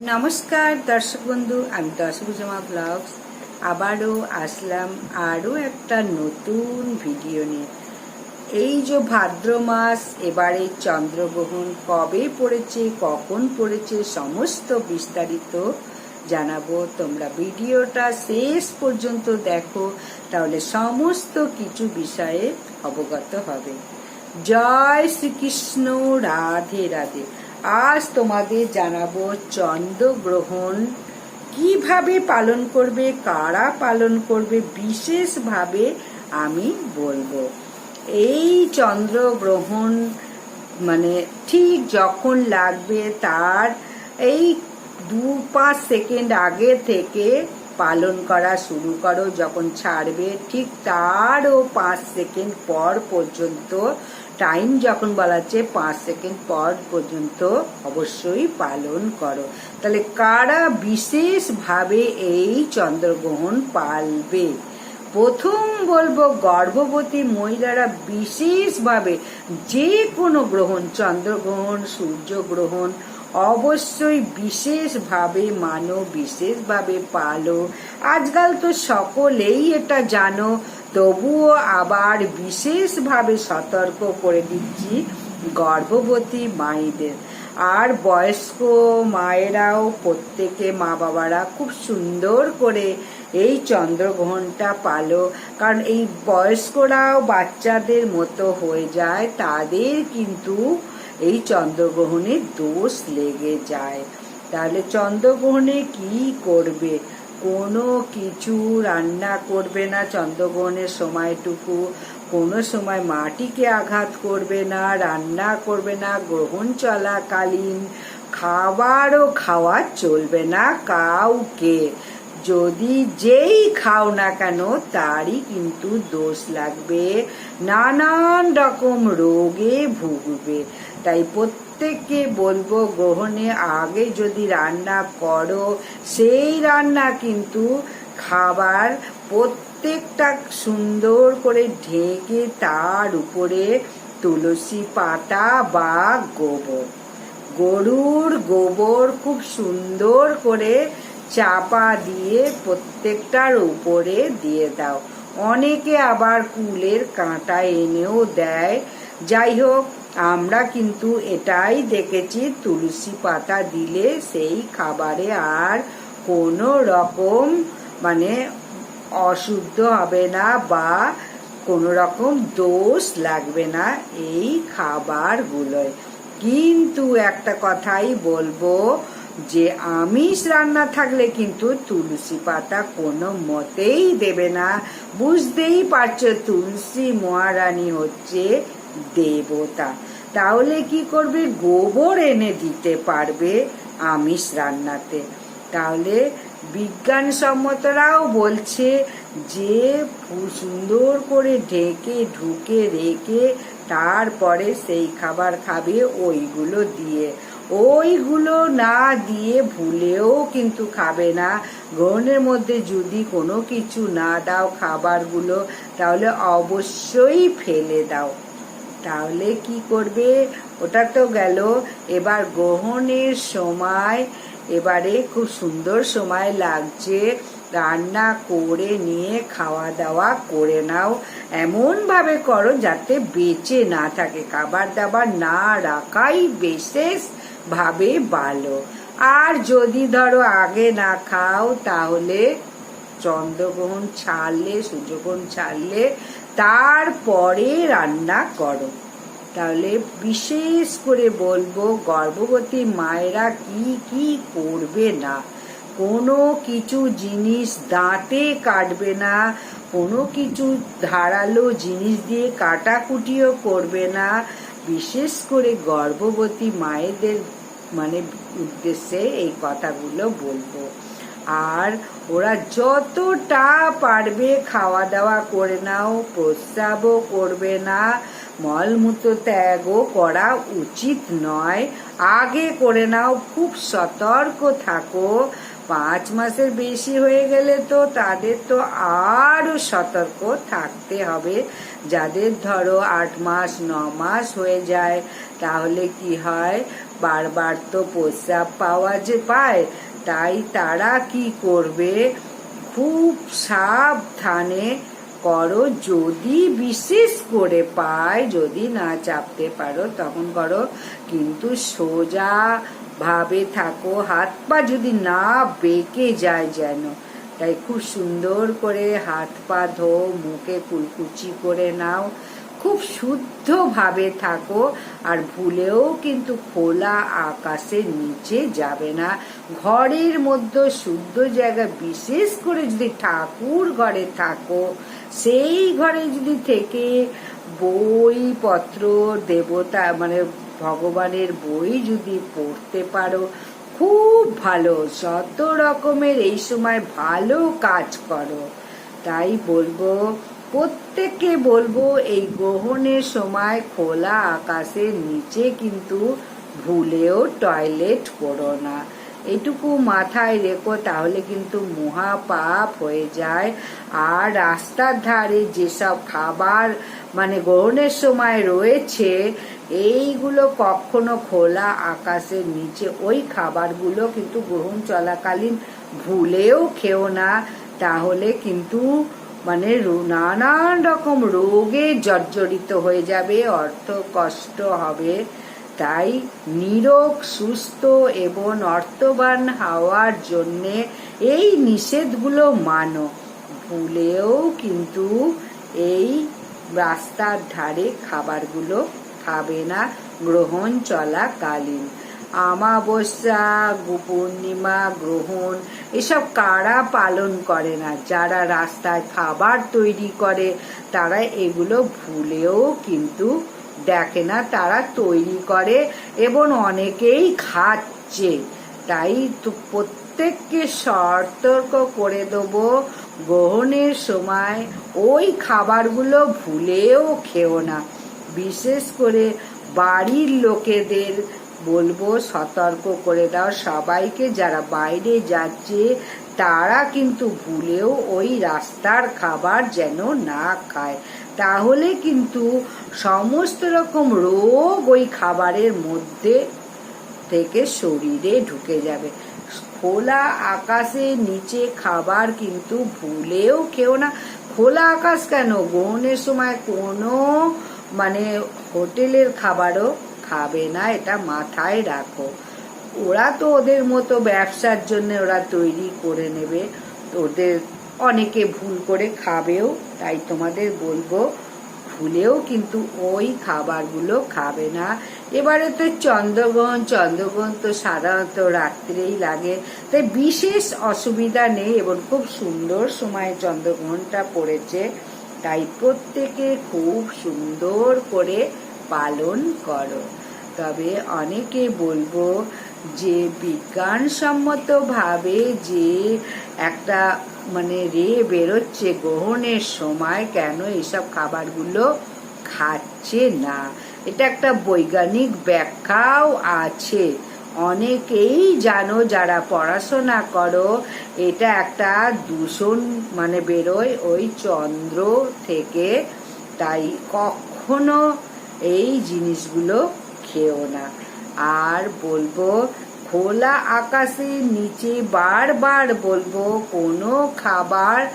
নমস্কার, দর্শক বন্ধু, আমি দশভুজমা ব্লগস আবারও আসলাম আরও একটা নতুন ভিডিও নিয়ে। এই যে ভাদ্র মাস, এবারে চন্দ্রগ্রহণ কবে পড়েছে, কখন পড়েছে, সমস্ত বিস্তারিত জানাব। তোমরা ভিডিওটা শেষ পর্যন্ত দেখো, তাহলে সমস্ত কিছু বিষয়ে অবগত হবে। জয় শ্রীকৃষ্ণ, রাধে রাধে। আজ তোমাদের জানাব চন্দ্রগ্রহণ। কীভাবে পালন করবে, কারা পালন করবে, বিশেষভাবে আমি বলব। এই চন্দ্রগ্রহণ মানে ঠিক যখন লাগবে তার এই দু পাঁচ সেকেন্ড আগে থেকে পালন করা শুরু করো। যখন ছাড়বে ঠিক তারও পাঁচ সেকেন্ড পর পর্যন্ত টাইম যখন বলাচ্ছে পাঁচ সেকেন্ড পর পর্যন্ত অবশ্যই পালন করো। তাহলে কারা বিশেষভাবে এই চন্দ্রগ্রহণ পালবে? প্রথম বলব, গর্ভবতী মহিলারা বিশেষভাবে যে কোনো গ্রহণ, চন্দ্রগ্রহণ, সূর্যগ্রহণ, অবশ্যই বিশেষভাবে মানো, বিশেষভাবে পালো। আজকাল তো সকলেই এটা জানো তবুও আবার বিশেষভাবে সতর্ক করে দিচ্ছি গর্ভবতী মায়েদের। আর বয়স্ক মায়েরাও প্রত্যেকে মা বাবারা খুব সুন্দর করে এই চন্দ্রগ্রহণটা পালো। কারণ এই বয়স্করাও বাচ্চাদের মতো হয়ে যায়, তাদের কিন্তু এই চন্দ্রগ্রহণে দোষ লেগে যায়। তাহলে চন্দ্রগ্রহণে কি করবে? কোনো কিছু রান্না করবে না, চন্দ্রগ্রহণের সময়টুকু। কোনো সময় মাটিকে আঘাত করবে না, রান্না করবে না, গ্রহণ চলাকালীন। খাবারও খাওয়া চলবে না কাউকে। যদি যেই খাও না কেন, তারই কিন্তু দোষ লাগবে। নানান রকম রোগে ভুগবে। তাই প্রত্যেককে বলব, গ্রহণে আগে যদি রান্না করো, সেই রান্না কিন্তু খাবার প্রত্যেকটা সুন্দর করে ঢেকে তার উপরে তুলসী পাতা বা গোবর। গরুর গোবর খুব সুন্দর করে চাপা দিয়ে প্রত্যেকটার উপরে দিয়ে দাও। অনেকে আবার কুলের কাঁটা এনেও দেয়। যাই হোক আমরা কিন্তু এটাই দেখেছি, তুলসী পাতা দিলে সেই খাবারে আর কোনো রকম মানে অশুদ্ধ হবে না বা কোনো রকম দোষ লাগবে না এই খাবারগুলোয়। কিন্তু একটা কথাই বলব, যে আমিষ রান্না থাকলে কিন্তু তুলসী পাতা কোনো মতেই দেবে না। বুঝতেই পারছ, তুলসী মহারানী হচ্ছে দেবতা। তাহলে কি করবে? গোবর এনে দিতে পারবে আমিষ রান্নাতে। তাহলে বিজ্ঞানসম্মতরাও বলছে যে সুন্দর করে ঢেকে, ঢুকে রেখে তারপরে সেই খাবার খাবে ওইগুলো দিয়ে। ওইগুলো না দিয়ে ভুলেও কিন্তু খাবে না। গ্রহণের মধ্যে যদি কোনো কিছু না দাও খাবারগুলো, তাহলে অবশ্যই ফেলে দাও। তাহলে কি করবে? ওটা তো গেল। এবার গ্রহণের সময়, এবারে খুব সুন্দর সময় লাগছে। রান্না করে নিয়ে খাওয়া দাওয়া করে নাও। এমনভাবে করো যাতে বেঁচে না থাকে। খাবার দাবার না রাখাই বিশেষ ভাবে ভালো। আর যদি ধরো আগে না খাও, তাহলে চন্দ্রগ্রহণ ছাড়লে, সূর্যগ্রহণ ছাড়লে তারপরে রান্না করো। তাহলে বিশেষ করে বলব, গর্ভবতী মায়েরা কি কি করবে না? কোনো কিছু জিনিস দাঁতে কাটবে না, কোনো কিছু ধারালো জিনিস দিয়ে কাটাকুটিও করবে না। বিশেষ করে গর্ভবতী মায়েদের মানে উদ্দেশ্যে এই কথাগুলো বলব। আর ওরা যতটা পারবে খাওয়া দাওয়া করে নাও, প্রস্রাবও করবে না। মলমূত্র ত্যাগও করা উচিত নয়। আগে করে নাও, খুব সতর্ক থাকো। পাঁচ মাসের বেশি হয়ে গেলে তো তাদের তো আরও সতর্ক থাকতে হবে। যাদের ধরো আট মাস, ন মাস হয়ে যায়, তাহলে কি হয়? বারবার তো প্রস্রাব পাওয়া যে পায়। তাই তারা কি করবে? খুব সাবধানে করো, যদি বিশেষ করে পায়, যদি না চাপতে পারো তখন করো। কিন্তু সোজা ভাবে থাকো, হাত পা যদি না বেঁকে যায় যেন। তাই খুব সুন্দর করে হাত পা ধো, মুখে কুলকুচি করে নাও। খুব শুদ্ধভাবে থাকো, আর ভুলেও কিন্তু খোলা আকাশের নিচে যাবে না। ঘরের মধ্যে শুদ্ধ জায়গা বিশেষ করে যদি ঠাকুর ঘরে থাকো, সেই ঘরে যদি থেকে বই পত্র দেবতা মানে ভগবানের বই যদি পড়তে পারো, খুব ভালো। যত রকমের এই সময় ভালো কাজ করো। তাই বলব প্রত্যেককে বলব, এই গ্রহণের সময় খোলা আকাশের নিচে কিন্তু ভুলেও টয়লেট করো না। এটুকু মাথায় রেখো, তাহলে কিন্তু মহা পাপ হয়ে যায়। আর রাস্তার ধারে যেসব খাবার মানে গ্রহণের সময় রয়েছে, এইগুলো কখনো খোলা আকাশের নিচে। ওই খাবারগুলো কিন্তু গ্রহণ চলাকালীন ভুলেও খেও না, তাহলে কিন্তু মানে নানান রকম রোগে জর্জরিত হয়ে যাবে, অর্থ কষ্ট হবে। তাই নিরোগ, সুস্থ এবং অর্থবান হওয়ার জন্যে এই নিষেধগুলো মানো। ভুলেও কিন্তু এই রাস্তার ধারে খাবারগুলো খাবে না, গ্রহণ চলাকালীন। আমাবস্যা পূর্ণিমা গ্রহণ, এসব কারা পালন করে না? যারা রাস্তায় খাবার তৈরি করে, তারা এগুলো ভুলেও কিন্তু দেখে না। তারা তৈরি করে এবং অনেকেই খাচ্ছে। তাই তো প্রত্যেককে সতর্ক করে দেবো। গ্রহণের সময় ওই খাবারগুলো ভুলেও খেও না। বিশেষ করে বাড়ির লোকেদের বলব, সতর্ক করে দাও সবাইকে যারা বাইরে যাচ্ছে, তারা কিন্তু ভুলেও ওই রাস্তার খাবার যেন না খায়। তাহলে কিন্তু সমস্ত রকম রোগ ওই খাবারের মধ্যে থেকে শরীরে ঢুকে যাবে। খোলা আকাশের নিচে খাবার কিন্তু ভুলেও খেও না। খোলা আকাশ কেন? গ্রহণের সময় কোনো মানে হোটেলের খাবারও খাবে না, এটা মাথায় রাখো। ওরা তো ওদের মতো ব্যবসার জন্য ওরা তৈরি করে নেবে। ওদের অনেকে ভুল করে খাবেও, তাই তোমাদের বলব, ভুলেও কিন্তু ওই খাবারগুলো খাবে না। এবারে তো চন্দ্রগ্রহণ চন্দ্রগ্রহণ তো সাধারণত রাত্রেই লাগে। তাই বিশেষ অসুবিধা নেই, এবং খুব সুন্দর সময়ে চন্দ্রগ্রহণটা পড়েছে। তাই প্রত্যেকে খুব সুন্দর করে পালন করো। তবে অনেকে বলব যে, বিজ্ঞানসম্মতভাবে যে একটা মানে রে বেরোচ্ছে গ্রহণের সময়, কেন এইসব খাবারগুলো খাচ্ছে না? এটা একটা বৈজ্ঞানিক ব্যাখ্যাও আছে। অনেকেই জানো যারা পড়াশোনা করো, এটা একটা দূষণ মানে বেরোয় ওই চন্দ্র থেকে। তাই কখনো এই জিনিসগুলো খেও না। আর বলব, খোলা আকাশের নিচে বারবার বলব, কোনো খাবার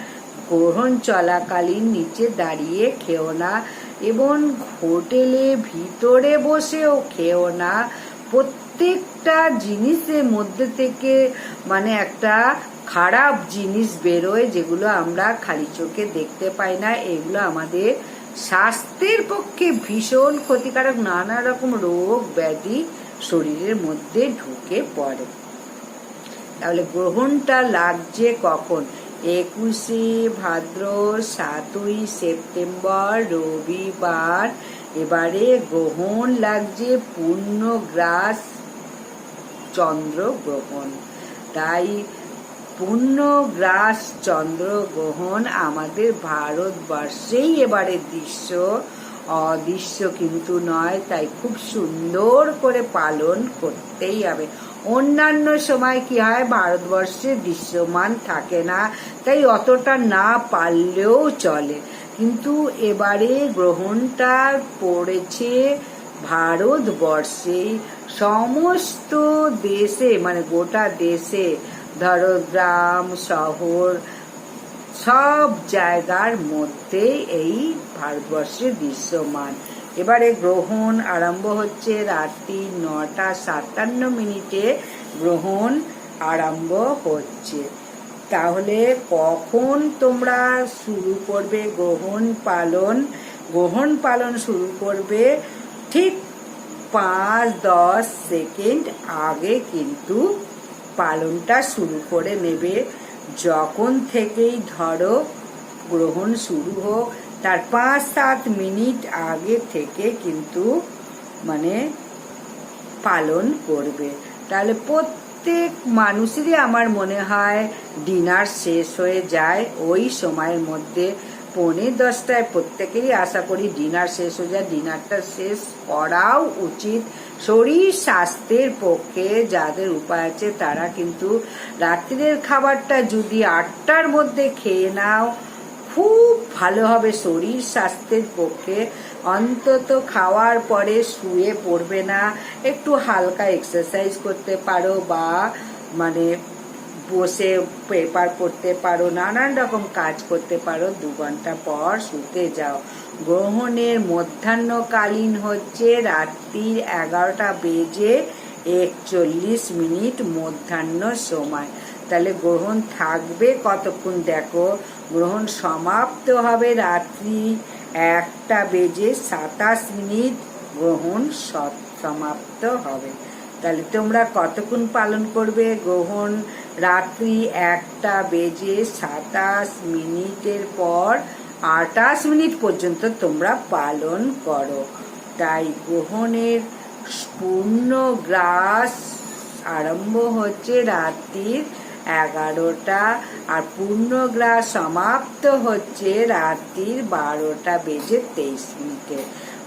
গ্রহণ চলাকালীন নিচে দাঁড়িয়ে খেও না এবং হোটেলে ভিতরে বসেও খেও না। প্রত্যেকটা জিনিসের মধ্যে থেকে মানে একটা খারাপ জিনিস বেরোয় যেগুলো আমরা খালি চোখে দেখতে পাই না। এগুলো আমাদের স্বাস্থ্যের পক্ষে ভীষণ ক্ষতিকারক নানা রকম রোগ ব্যাধি শরীরের মধ্যে ঢুকে পড়ে। তাহলে গ্রহণটা লাগছে কখন? একুশে ভাদ্র, সাতই সেপ্টেম্বর, রবিবার। এবারে গ্রহণ লাগছে পূর্ণগ্রাস চন্দ্র গ্রহণ। তাই পূর্ণগ্রাস চন্দ্রগ্রহণ আমাদের ভারতবর্ষেই এবারে দৃশ্য। অদৃশ্য কিন্তু নয়, তাই খুব সুন্দর করে পালন করতেই হবে। অন্যান্য সময় কি হয় ভারতবর্ষে দৃশ্যমান থাকে না, তাই অতটা না পারলেও চলে। কিন্তু এবারে গ্রহণটা পড়েছে ভারতবর্ষে সমস্ত দেশে মানে গোটা দেশে ধরো গ্রাম শহর, সব জায়গার মধ্যে এই ভারতবর্ষে দৃশ্যমান। এবারে গ্রহণ আরম্ভ হচ্ছে রাত্রি নটা সাতান্ন মিনিটে। গ্রহণ আরম্ভ হচ্ছে। তাহলে কখন তোমরা শুরু করবে গ্রহণ পালন? গ্রহণ পালন শুরু করবে ঠিক পাঁচ দশ সেকেন্ড আগে কিন্তু পালনটা শুরু করে নেবে। যখন থেকেই ধরো গ্রহণ শুরু হোক, তার পাঁচ সাত মিনিট আগে থেকে কিন্তু মানে পালন করবে। তাহলে প্রত্যেক মানুষেরই আমার মনে হয় ডিনার শেষ হয়ে যায়। ওই সময়ের মধ্যে পৌনে দশটায় প্রত্যেকেরই আশা করি ডিনার শেষ হয়ে যায়। ডিনারটা শেষ করাও উচিত। শরীর স্বাস্থ্যের পক্ষে যাদের উপায় আছে, তারা কিন্তু রাত্রির খাবারটা যদি আটটার মধ্যে খেয়ে নাও, খুব ভালো হবে। শরীর স্বাস্থ্যের পক্ষে অন্তত খাওয়ার পরে শুয়ে পড়বে না। একটু হালকা এক্সারসাইজ করতে পারো বা মানে বসে পেপার পড়তে পারো, নানান রকম কাজ করতে পারো। দু ঘণ্টা পর শুতে যাও। গ্রহণের মধ্যাহ্নকালীন হচ্ছে রাত্রির এগারোটা বেজে একচল্লিশ মিনিট মধ্যাহ্ন সময়। তাহলে গ্রহণ থাকবে কতক্ষণ? দেখো, গ্রহণ সমাপ্ত হবে রাত্রি একটা বেজে সাতাশ মিনিট। গ্রহণ সমাপ্ত হবে। তাহলে তোমরা কতক্ষণ পালন করবে? গ্রহণ রাত্রি একটা বেজে সাতাশ মিনিটের পর আটাশ মিনিট পর্যন্ত তোমরা পালন করো। তাই গ্রহণের পূর্ণ গ্রাস আরম্ভ হচ্ছে রাত্রির এগারোটা আর পূর্ণ গ্রাস সমাপ্ত হচ্ছে রাত্রির বারোটা বেজে তেইশ মিনিটে।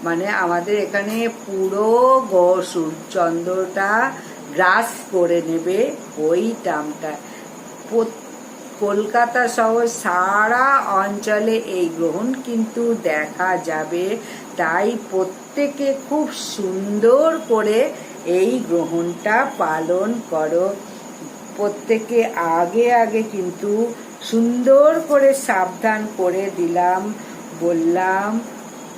মানে আমাদের এখানে পুরো চন্দ্রটা গ্রাস করে নেবে ওই টামটা কলকাতা সহ সারা অঞ্চলে এই গ্রহণ কিন্তু দেখা যাবে। তাই প্রত্যেকে খুব সুন্দর করে এই গ্রহণটা পালন করো। প্রত্যেকে আগে আগে কিন্তু সুন্দর করে সাবধান করে দিলাম, বললাম,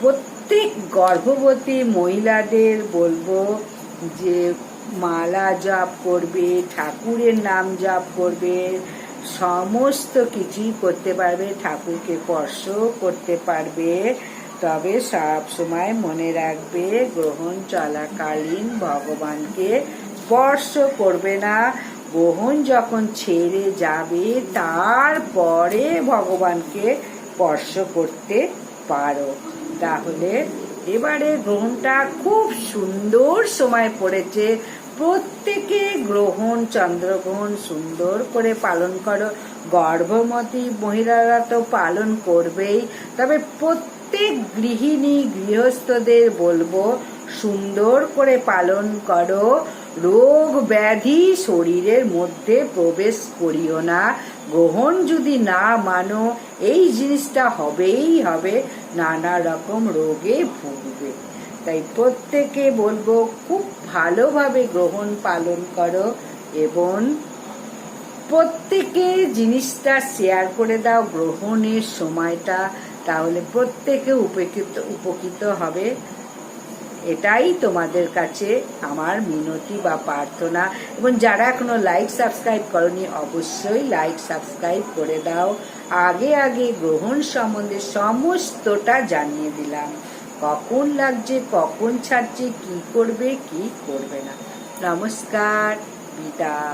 প্রত্যেক গর্ভবতী মহিলাদের বলব যে মালা জপ করবে, ঠাকুরের নাম জপ করবে সমস্ত কিছুই করতে পারবে, ঠাকুরকে স্পর্শ করতে পারবে। তবে সব সময় মনে রাখবে, গ্রহণ চলাকালীন ভগবানকে স্পর্শ করবে না। গ্রহণ যখন ছেড়ে যাবে, তারপরে ভগবানকে স্পর্শ করতে পারো। তাহলে এবারে গ্রহণটা খুব সুন্দর সময় পড়েছে। প্রত্যেকে গ্রহণ চন্দ্রগ্রহণ সুন্দর করে পালন করো। গর্ভবতী মহিলারা তো পালন করবেই। তবে প্রত্যেক গৃহিণী গৃহস্থদের বলব, সুন্দর করে পালন করো। রোগ ব্যাধি শরীরের মধ্যে প্রবেশ করিও না। গ্রহণ যদি না মানো, এই জিনিসটা হবেই হবে। নানা রকম রোগে ভুগবে। তাই প্রত্যেকে বলব, খুব ভালোভাবে গ্রহণ পালন করো এবং প্রত্যেকে জিনিসটা শেয়ার করে দাও, গ্রহণের সময়টা তাহলে প্রত্যেকে উপকৃত উপকৃত হবে। এটাই তোমাদের কাছে আমার মিনতি বা প্রার্থনা। এবং যারা এখনও লাইক সাবস্ক্রাইব করনি, অবশ্যই লাইক সাবস্ক্রাইব করে দাও। আগে আগে গ্রহণ সম্বন্ধে সমস্তটা জানিয়ে দিলাম। কখন লাগছে কখন ছাড়ছে কি করবে কি করবে না। নমস্কার বিদায়।